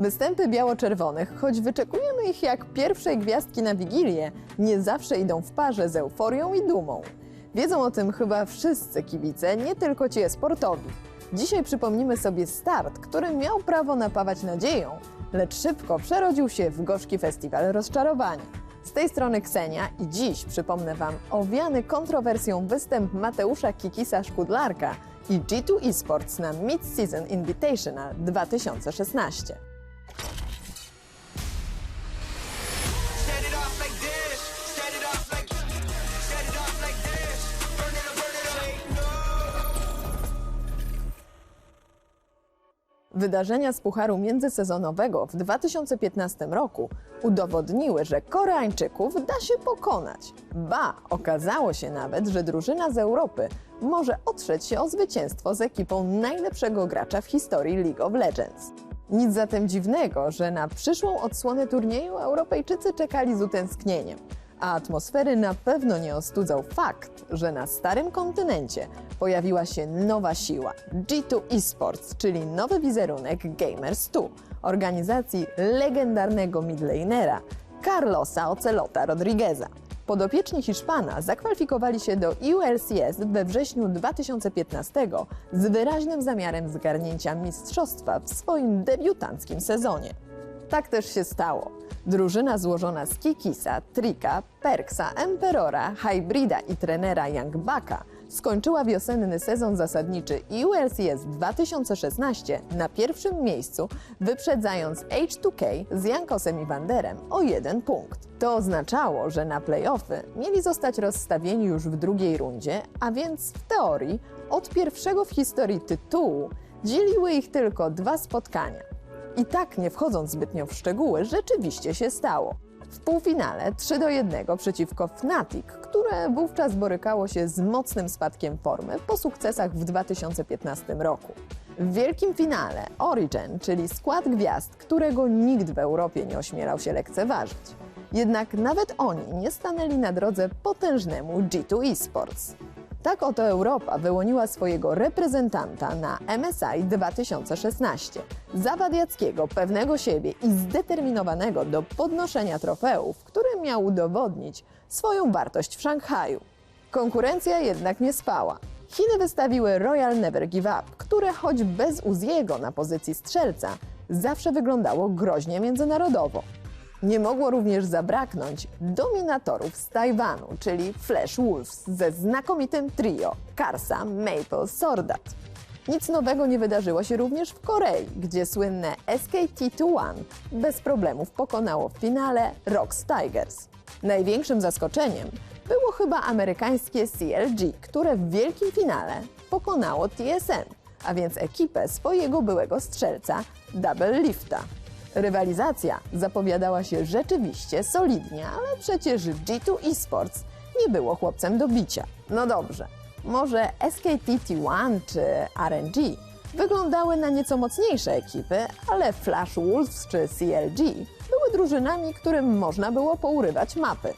Występy biało-czerwonych, choć wyczekujemy ich jak pierwszej gwiazdki na Wigilię, nie zawsze idą w parze z euforią i dumą. Wiedzą o tym chyba wszyscy kibice, nie tylko ci sportowi. Dzisiaj przypomnimy sobie start, który miał prawo napawać nadzieją, lecz szybko przerodził się w gorzki festiwal rozczarowania. Z tej strony Ksenia i dziś przypomnę Wam owiany kontrowersją występ Mateusza Kikisa Szkudlarka i G2 Esports na Mid-Season Invitational 2016. Wydarzenia z Pucharu Międzysezonowego w 2015 roku udowodniły, że Koreańczyków da się pokonać. Ba, okazało się nawet, że drużyna z Europy może otrzeć się o zwycięstwo z ekipą najlepszego gracza w historii League of Legends. Nic zatem dziwnego, że na przyszłą odsłonę turnieju Europejczycy czekali z utęsknieniem. A atmosfery na pewno nie ostudzał fakt, że na starym kontynencie pojawiła się nowa siła G2 Esports, czyli nowy wizerunek Gamers 2, organizacji legendarnego midlanera Carlosa Ocelota Rodrigueza. Podopieczni Hiszpana zakwalifikowali się do ULCS we wrześniu 2015 z wyraźnym zamiarem zgarnięcia mistrzostwa w swoim debiutanckim sezonie. Tak też się stało. Drużyna złożona z Kikisa, Trika, Perksa, Emperora, Hybrida i trenera Young Baka skończyła wiosenny sezon zasadniczy ULCS 2016 na pierwszym miejscu, wyprzedzając H2K z Jankosem i Wanderem o jeden punkt. To oznaczało, że na playoffy mieli zostać rozstawieni już w drugiej rundzie, a więc w teorii od pierwszego w historii tytułu dzieliły ich tylko dwa spotkania. I tak, nie wchodząc zbytnio w szczegóły, rzeczywiście się stało. W półfinale 3 do 1 przeciwko Fnatic, które wówczas borykało się z mocnym spadkiem formy po sukcesach w 2015 roku. W wielkim finale Origin, czyli skład gwiazd, którego nikt w Europie nie ośmielał się lekceważyć. Jednak nawet oni nie stanęli na drodze potężnemu G2 Esports. Tak oto Europa wyłoniła swojego reprezentanta na MSI 2016. Zawadiackiego, pewnego siebie i zdeterminowanego do podnoszenia trofeów, który miał udowodnić swoją wartość w Szanghaju. Konkurencja jednak nie spała. Chiny wystawiły Royal Never Give Up, które choć bez Uziego na pozycji strzelca, zawsze wyglądało groźnie międzynarodowo. Nie mogło również zabraknąć dominatorów z Tajwanu, czyli Flash Wolves ze znakomitym trio Karsa, Maple, Sordat. Nic nowego nie wydarzyło się również w Korei, gdzie słynne SKT-21 bez problemów pokonało w finale Rocks Tigers. Największym zaskoczeniem było chyba amerykańskie CLG, które w wielkim finale pokonało TSM, a więc ekipę swojego byłego strzelca Double Lifta. Rywalizacja zapowiadała się rzeczywiście solidnie, ale przecież G2 Esports nie było chłopcem do bicia. No dobrze, może SKT-T1 czy RNG wyglądały na nieco mocniejsze ekipy, ale Flash Wolves czy CLG były drużynami, którym można było pourywać mapy.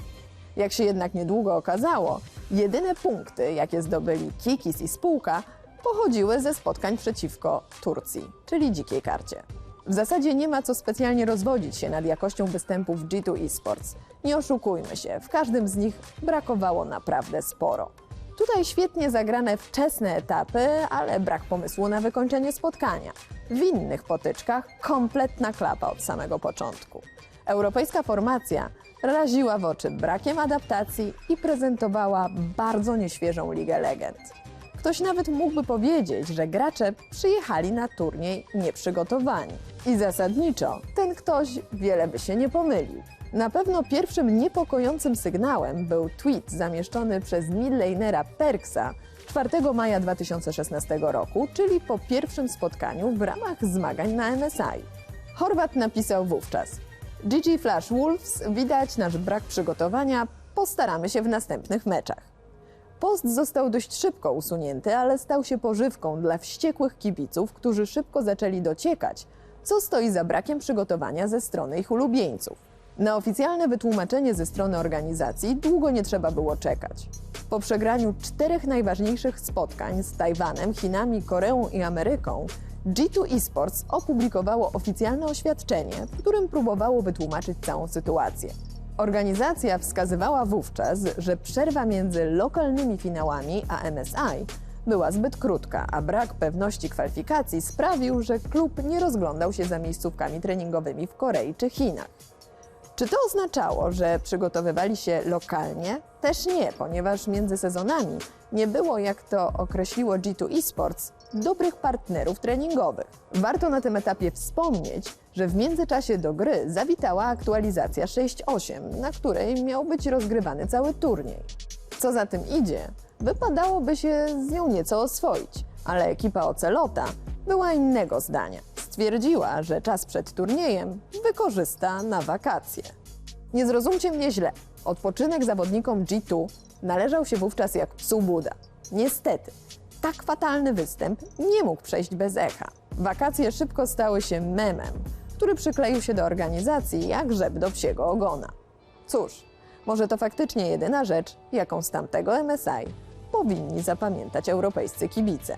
Jak się jednak niedługo okazało, jedyne punkty, jakie zdobyli Kikis i spółka, pochodziły ze spotkań przeciwko Turcji, czyli dzikiej karcie. W zasadzie nie ma co specjalnie rozwodzić się nad jakością występów G2 Esports. Nie oszukujmy się, w każdym z nich brakowało naprawdę sporo. Tutaj świetnie zagrane wczesne etapy, ale brak pomysłu na wykończenie spotkania. W innych potyczkach kompletna klapa od samego początku. Europejska formacja raziła w oczy brakiem adaptacji i prezentowała bardzo nieświeżą Ligę Legend. Ktoś nawet mógłby powiedzieć, że gracze przyjechali na turniej nieprzygotowani. I zasadniczo ten ktoś wiele by się nie pomylił. Na pewno pierwszym niepokojącym sygnałem był tweet zamieszczony przez midlanera Perksa 4 maja 2016 roku, czyli po pierwszym spotkaniu w ramach zmagań na MSI. Chorwat napisał wówczas: GG Flash Wolves, widać nasz brak przygotowania, postaramy się w następnych meczach. Post został dość szybko usunięty, ale stał się pożywką dla wściekłych kibiców, którzy szybko zaczęli dociekać, co stoi za brakiem przygotowania ze strony ich ulubieńców. Na oficjalne wytłumaczenie ze strony organizacji długo nie trzeba było czekać. Po przegraniu czterech najważniejszych spotkań z Tajwanem, Chinami, Koreą i Ameryką, G2 Esports opublikowało oficjalne oświadczenie, w którym próbowało wytłumaczyć całą sytuację. Organizacja wskazywała wówczas, że przerwa między lokalnymi finałami a MSI była zbyt krótka, a brak pewności kwalifikacji sprawił, że klub nie rozglądał się za miejscówkami treningowymi w Korei czy Chinach. Czy to oznaczało, że przygotowywali się lokalnie? Też nie, ponieważ między sezonami nie było, jak to określiło G2 Esports, dobrych partnerów treningowych. Warto na tym etapie wspomnieć, że w międzyczasie do gry zawitała aktualizacja 6.8, na której miał być rozgrywany cały turniej. Co za tym idzie, wypadałoby się z nią nieco oswoić, ale ekipa Ocelota była innego zdania. Stwierdziła, że czas przed turniejem wykorzysta na wakacje. Nie zrozumcie mnie źle. Odpoczynek zawodnikom G2 należał się wówczas jak psu Buda. Niestety, tak fatalny występ nie mógł przejść bez echa. Wakacje szybko stały się memem, który przykleił się do organizacji jak rzep do psiego ogona. Cóż, może to faktycznie jedyna rzecz, jaką z tamtego MSI powinni zapamiętać europejscy kibice.